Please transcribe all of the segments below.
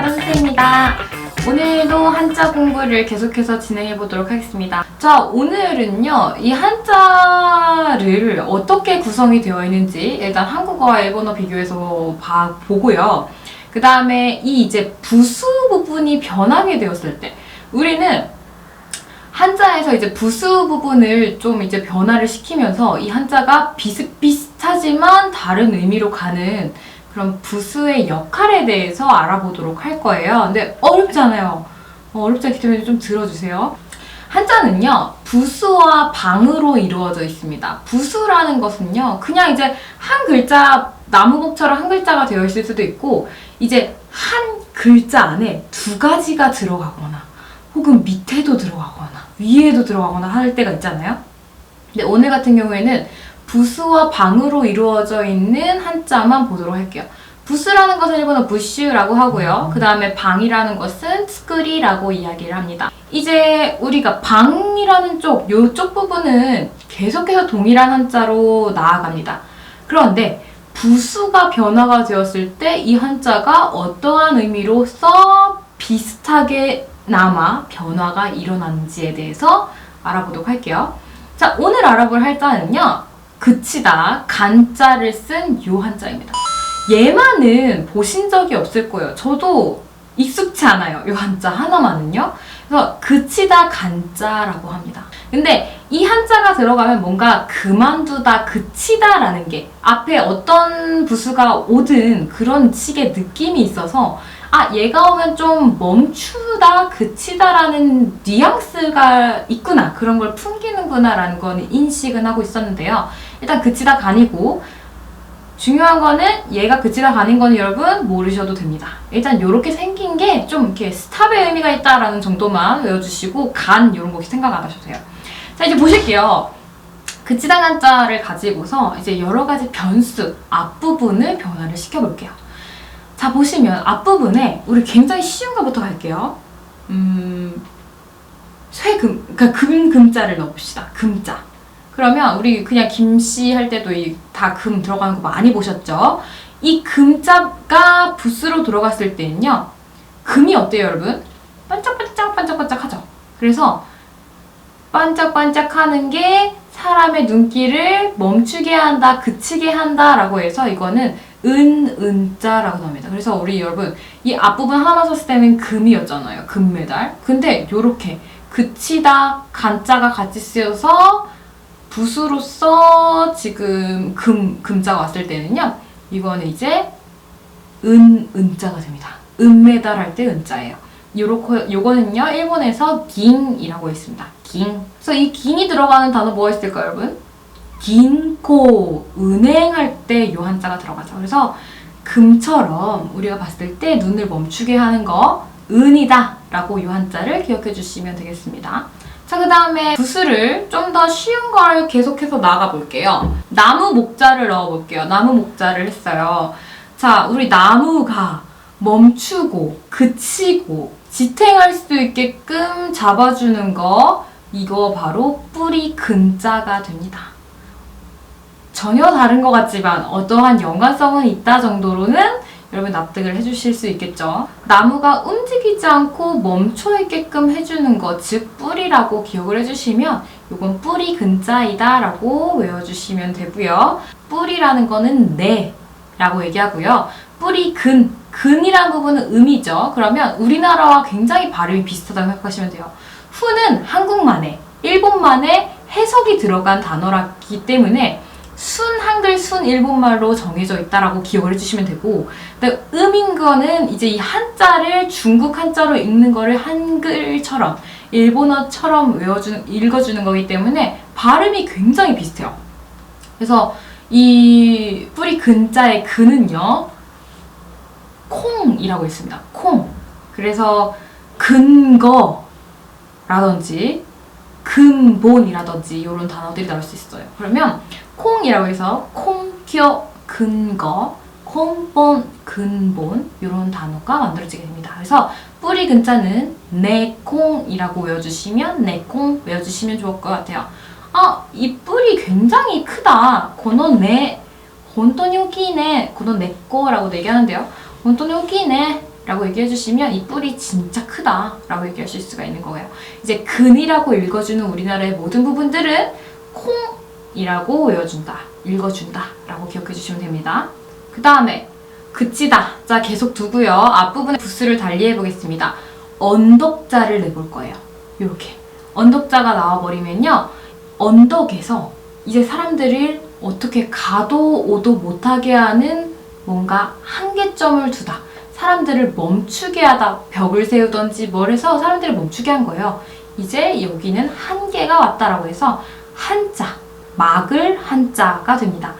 다다선생입니다. 오늘도 한자 공부를 계속해서 진행해 보도록 하겠습니다. 자, 오늘은요, 이 한자를 어떻게 구성이 되어 있는지 일단 한국어와 일본어 비교해서 봐, 보고요. 그 다음에 이 이제 부수 부분이 변하게 되었을 때, 우리는 한자에서 이제 부수 부분을 좀 이제 변화를 시키면서 이 한자가 비슷비슷하지만 다른 의미로 가는 그런 부수의 역할에 대해서 알아보도록 할 거예요. 근데 어렵잖아요. 어, 어렵지 않기 때문에 좀 들어주세요. 한자는요, 부수와 방으로 이루어져 있습니다. 부수라는 것은요, 그냥 이제 한 글자, 나무복처럼 한 글자가 되어 있을 수도 있고, 이제 한 글자 안에 두 가지가 들어가거나, 혹은 밑에도 들어가거나, 위에도 들어가거나 할 때가 있잖아요. 근데 오늘 같은 경우에는 부수와 방으로 이루어져 있는 한자만 보도록 할게요. 부스라는 것은 일본어 부슈라고 하고요. 그 다음에 방이라는 것은 스크리라고 이야기를 합니다. 이제 우리가 방이라는 쪽, 요쪽 부분은 계속해서 동일한 한자로 나아갑니다. 그런데 부수가 변화가 되었을 때 이 한자가 어떠한 의미로 써 비슷하게 남아 변화가 일어났는지에 대해서 알아보도록 할게요. 자, 오늘 알아볼 한자는요. 그치다, 간자를 쓴 요 한자입니다. 얘만은 보신 적이 없을 거예요. 저도 익숙치 않아요. 요 한자 하나만은요. 그래서 그치다 간자라고 합니다. 근데 이 한자가 들어가면 뭔가 그만두다 그치다라는 게 앞에 어떤 부수가 오든 그런 식의 느낌이 있어서 아 얘가 오면 좀 멈추다 그치다라는 뉘앙스가 있구나 그런 걸 풍기는구나라는 거는 인식은 하고 있었는데요. 일단 그치다 간이고 중요한 거는 얘가 그치다 간인 거는 여러분 모르셔도 됩니다. 일단 이렇게 생긴 게 좀 이렇게 스탑의 의미가 있다라는 정도만 외워주시고 간 이런 거 생각 안 하셔도 돼요. 자 이제 보실게요. 그치다 간자를 가지고서 이제 여러 가지 변수 앞부분을 변화를 시켜볼게요. 자 보시면 앞부분에 우리 굉장히 쉬운 거부터 갈게요. 음 쇠금 그러니까 금 금자를 넣어봅시다. 금자. 그러면 우리 그냥 김씨 할 때도 이다금 들어가는 거 많이 보셨죠? 이 금자가 붓으로 들어갔을 때는요. 금이 어때요, 여러분? 반짝반짝 반짝반짝 하죠. 그래서 반짝반짝 하는 게 사람의 눈길을 멈추게 한다, 그치게 한다라고 해서 이거는 은, 은자라고 나옵니다. 그래서 우리 여러분 이 앞부분 하나만 썼을 때는 금이었잖아요. 금메달. 근데 요렇게 그치다, 간자가 같이 쓰여서 붓으로서 지금 금, 금자가 왔을 때는요. 이거는 이제 은, 은자가 됩니다. 은메달 할 때 은자예요. 요렇게, 요거는요, 일본에서 긴이라고 있습니다. 긴. 그래서 이 긴이 들어가는 단어 뭐가 있을까요, 여러분? 긴코, 은행할 때 요 한자가 들어가죠. 그래서 금처럼 우리가 봤을 때 눈을 멈추게 하는 거, 은이다. 라고 요 한자를 기억해 주시면 되겠습니다. 자, 그 다음에 부수를 좀더 쉬운 걸 계속해서 나가 볼게요. 나무 목자를 넣어 볼게요. 나무 목자를 했어요. 자, 우리 나무가 멈추고, 그치고, 지탱할 수 있게끔 잡아주는 거, 이거 바로 뿌리 근자가 됩니다. 전혀 다른 것 같지만 어떠한 연관성은 있다 정도로는 여러분 납득을 해주실 수 있겠죠. 나무가 움직이지 않고 멈춰 있게끔 해주는 것, 즉 뿌리라고 기억을 해주시면 이건 뿌리 근자이다 라고 외워주시면 되고요. 뿌리라는 거는 네 라고 얘기하고요. 뿌리 근, 근이라는 부분은 음이죠. 그러면 우리나라와 굉장히 발음이 비슷하다고 생각하시면 돼요. 후는 한국만의, 일본만의 해석이 들어간 단어라기 때문에 순 한글 순 일본말로 정해져 있다라고 기억을 해주시면 되고 근데 음인 거는 이제 이 한자를 중국 한자로 읽는 거를 한글처럼 일본어처럼 외워주는 읽어주는 거기 때문에 발음이 굉장히 비슷해요. 그래서 이 뿌리 근자의 근은요 콩이라고 있습니다. 콩. 그래서 근거라든지 근본이라든지 이런 단어들이 나올 수 있어요. 그러면 콩이라고 해서 콩겨 근거, 콩본 근본 이런 단어가 만들어지게 됩니다. 그래서 뿌리 근자는 내콩이라고 외워주시면 내콩 외워주시면 좋을 것 같아요. 아, 이 뿌리 굉장히 크다. 고노 내, 혼돈이 오기네. 고노 내꺼라고 얘기하는데요. 혼돈이 오기네. 라고 얘기해 주시면 이 뿔이 진짜 크다 라고 얘기하실 수가 있는 거예요. 이제 근이라고 읽어주는 우리나라의 모든 부분들은 콩이라고 외워준다, 읽어준다 라고 기억해 주시면 됩니다. 그 다음에 그치다 자 계속 두고요. 앞부분에 부스를 달리 해 보겠습니다. 언덕자를 내볼 거예요. 이렇게 언덕자가 나와버리면요. 언덕에서 이제 사람들을 어떻게 가도 오도 못하게 하는 뭔가 한계점을 두다. 사람들을 멈추게 하다. 벽을 세우던지 뭘 해서 사람들을 멈추게 한 거예요. 이제 여기는 한계가 왔다라고 해서 한자, 막을 한자가 됩니다.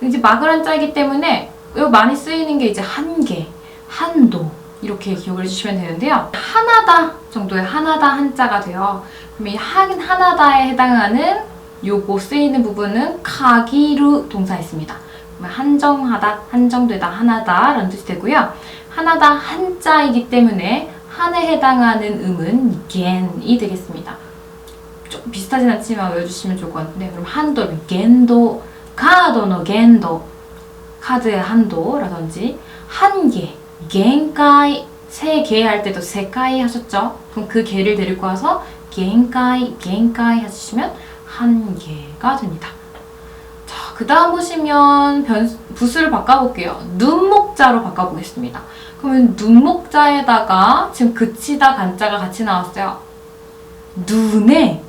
이제 막을 한자이기 때문에 많이 쓰이는 게 이제 한계, 한도 이렇게 기억을 해주시면 되는데요. 하나다 정도의 하나다 한자가 돼요. 그럼 이 한, 하나다에 해당하는 요거 쓰이는 부분은 카기루 동사였습니다. 한정하다, 한정되다, 하나다 라는 뜻이 되고요. 하나다 한자이기 때문에 한에 해당하는 음은 겐이 되겠습니다. 좀 비슷하진 않지만 외워주시면 좋을 것 같은데 그럼 한도, 겐도, 카드의 겐도, 카드의 한도라든지 한계, 겐가이, 세개 할 때도 세카이 하셨죠? 그럼 그 개를 데리고 와서 겐가이, 겐가이 하시면 한계가 됩니다. 자, 그 다음 보시면 변, 부수를 바꿔볼게요. 눈목자로 바꿔보겠습니다. 그러면 눈목자에다가 지금 그치다 간자가 같이 나왔어요. 눈에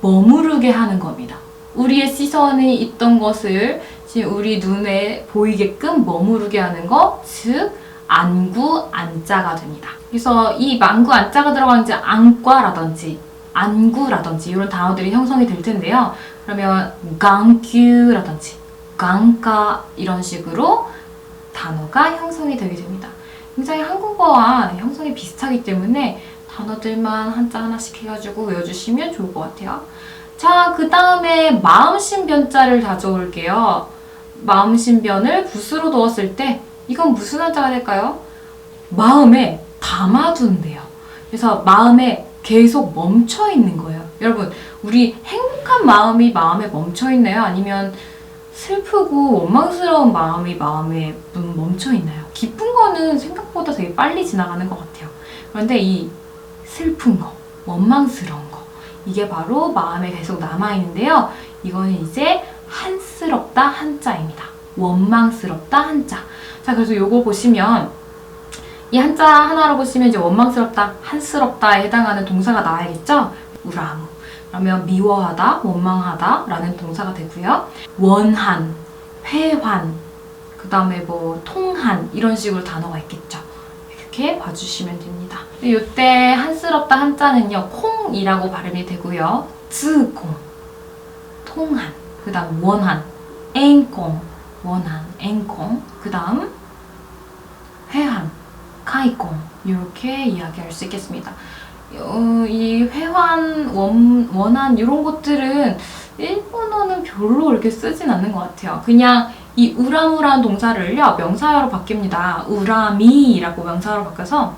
머무르게 하는 겁니다. 우리의 시선이 있던 것을 지금 우리 눈에 보이게끔 머무르게 하는 것, 즉 안구 안자가 됩니다. 그래서 이 만구 안자가 들어간 이제 안과라든지 안구라든지 이런 단어들이 형성이 될 텐데요. 그러면 강규라든지 강가 이런 식으로 단어가 형성이 되게 됩니다. 굉장히 한국어와 형성이 비슷하기 때문에 단어들만 한자 하나씩 해가지고 외워주시면 좋을 것 같아요. 자, 그 다음에 마음신변자를 가져올게요. 마음신변을 붓으로 넣었을 때 이건 무슨 한자가 될까요? 마음에 담아둔대요. 그래서 마음에 계속 멈춰 있는 거예요. 여러분, 우리 행복한 마음이 마음에 멈춰 있나요? 아니면 슬프고 원망스러운 마음이 마음에 멈춰 있나요? 기쁜 거는 생각보다 되게 빨리 지나가는 것 같아요. 그런데 이 슬픈 거, 원망스러운 거, 이게 바로 마음에 계속 남아있는데요. 이거는 이제 한스럽다 한자입니다. 원망스럽다 한자. 자, 그래서 요거 보시면 이 한자 하나로 보시면 이제 원망스럽다, 한스럽다에 해당하는 동사가 나와야겠죠? 우라무. 그러면 미워하다, 원망하다 라는 동사가 되고요. 원한, 회환, 그 다음에 뭐 통한 이런 식으로 단어가 있겠죠. 이렇게 봐주시면 됩니다. 이때 한스럽다 한자는요, 콩이라고 발음이 되고요. 즈콩, 통한, 그 다음 원한, 앵콩, 원한, 앵콩, 그 다음 회한, 카이콩 이렇게 이야기할 수 있겠습니다. 어, 이 회환, 원, 원한 이런 것들은 일본어는 별로 이렇게 쓰진 않는 것 같아요. 그냥 이 우라무라는 동사를요 명사로 바뀝니다. 우라미라고 명사로 바꿔서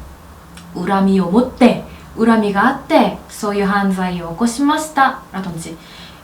우라미 오모떼, 우라미가 아떼, 소유 한자이 오코시마시다 라든지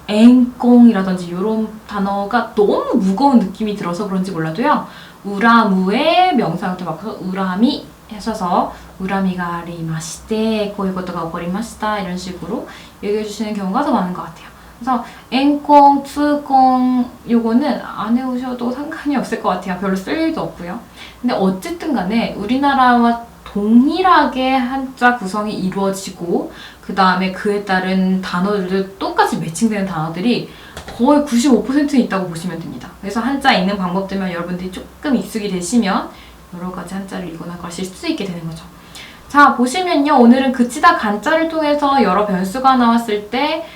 앵꽁이라든지 이런 단어가 너무 무거운 느낌이 들어서 그런지 몰라도요. 우라무의 명사형태 바꿔서 우라미 하셔서 우라미가 아리마시테 고이고토가 오거리마시다 이런 식으로 얘기해 주시는 경우가 더 많은 것 같아요. 그래서 앵꽁, 츠꽁 요거는 안 해오셔도 상관이 없을 것 같아요. 별로 쓸 일도 없고요. 근데 어쨌든 간에 우리나라와 동일하게 한자 구성이 이루어지고 그 다음에 그에 따른 단어들도 똑같이 매칭되는 단어들이 거의 95%는 있다고 보시면 됩니다. 그래서 한자 읽는 방법들만 여러분들이 조금 익숙이 되시면 여러 가지 한자를 읽어나가실 수 있게 되는 거죠. 자, 보시면요. 오늘은 그치다 간자를 통해서 여러 변수가 나왔을 때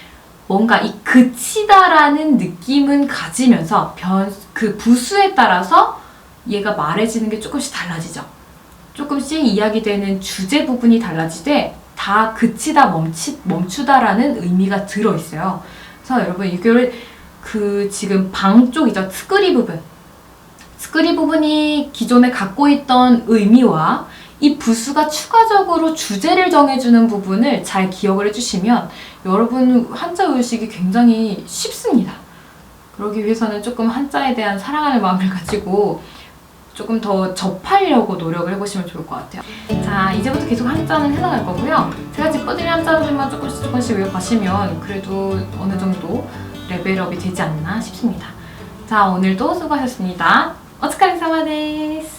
뭔가 이 그치다라는 느낌은 가지면서 변, 그 부수에 따라서 얘가 말해지는 게 조금씩 달라지죠. 조금씩 이야기되는 주제 부분이 달라지되 다 그치다 멈치, 멈추다라는 의미가 들어있어요. 그래서 여러분 이거를 그 지금 방 쪽이죠. 스크리 부분. 스크리 부분이 기존에 갖고 있던 의미와 이 부수가 추가적으로 주제를 정해주는 부분을 잘 기억을 해주시면 여러분 한자 의식이 굉장히 쉽습니다. 그러기 위해서는 조금 한자에 대한 사랑하는 마음을 가지고 조금 더 접하려고 노력을 해보시면 좋을 것 같아요. 자, 이제부터 계속 한자는 해나갈 거고요. 제가 짚어드린 한자들만 조금씩 조금씩 외워가시면 그래도 어느 정도 레벨업이 되지 않나 싶습니다. 자, 오늘도 수고하셨습니다. 오츠카레사마 데스.